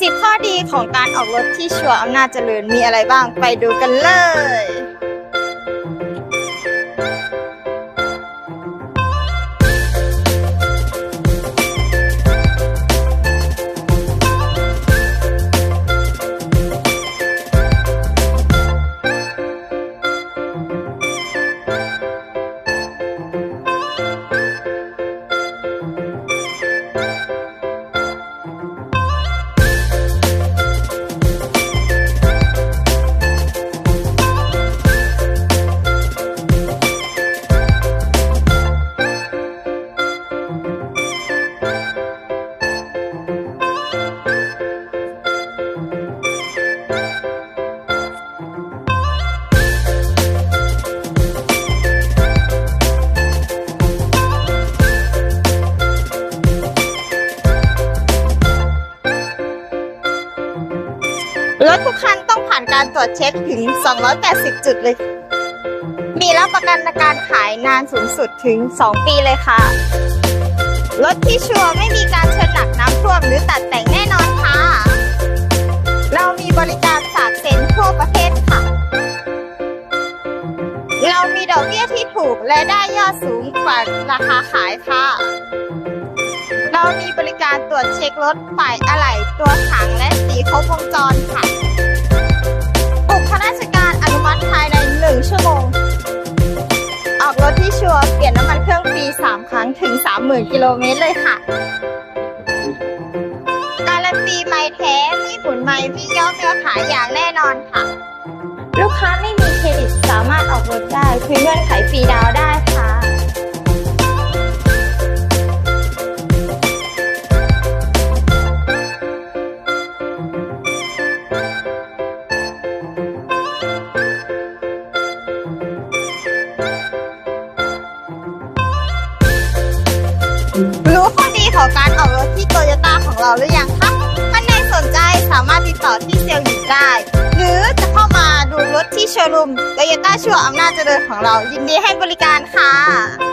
สิบข้อดีของการออกรถที่ชัวร์อำนาจเจริญมีอะไรบ้างไปดูกันเลย รถทุกคันต้องผ่านการตรวจเช็คถึง 280 จุดเลย มีรับประกันการขายนานสูงสุดถึง 2 ปีเลยค่ะ รถที่ชัวร์ไม่มีการเชิญหนักน้ำท่วมหรือตัดแต่งแน่นอนค่ะ เรามีบริการฝากเซ็นทั่วประเทศค่ะ เรามีดอกเบี้ยที่ถูกและได้ยอดสูงกว่าราคาขายค่ะ เรามีบริการตรวจเช็ครถฝ่ายอะไหล่ตัวถัง ถึงกิโลเมตรเลยค่ะ การันตีไม่แท้ไม่หมุนไม่วิ่ยอมเนื้อขายอย่างแน่นอนค่ะ ลูกค้าไม่มีเครดิตสามารถออกรถได้คือเงื่อนไขฟรีดาวได้ รู้ข้อดีของการออกรถที่โตโยต้าของเราหรือยังคะท่านใดสนใจสามารถติดต่อที่เซลล์หญิงได้ หรือจะเข้ามาดูรถที่โชว์รูมโตโยต้าชัวร์อำนาจเจริญของเรายินดีให้บริการค่ะ